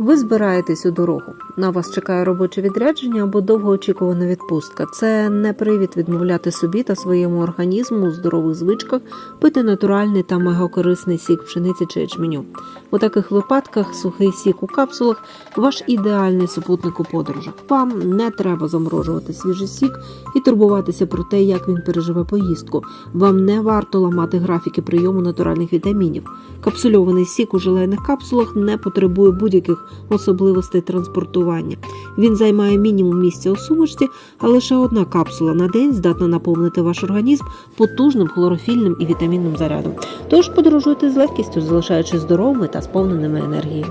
Ви збираєтесь у дорогу. На вас чекає робоче відрядження або довгоочікувана відпустка. Це не привід відмовляти собі та своєму організму у здорових звичках пити натуральний та мегакорисний сік пшениці чи ячменю. У таких випадках сухий сік у капсулах ваш ідеальний супутник у подорожах. Вам не треба заморожувати свіжий сік і турбуватися про те, як він переживе поїздку. Вам не варто ламати графіки прийому натуральних вітамінів. Капсульований сік у желейних капсулах не потребує будь-яких особливостей транспортування. Він займає мінімум місця у сумочці, а лише одна капсула на день здатна наповнити ваш організм потужним хлорофільним і вітамінним зарядом. Тож подорожуйте з легкістю, залишаючись здоровими та сповненими енергії.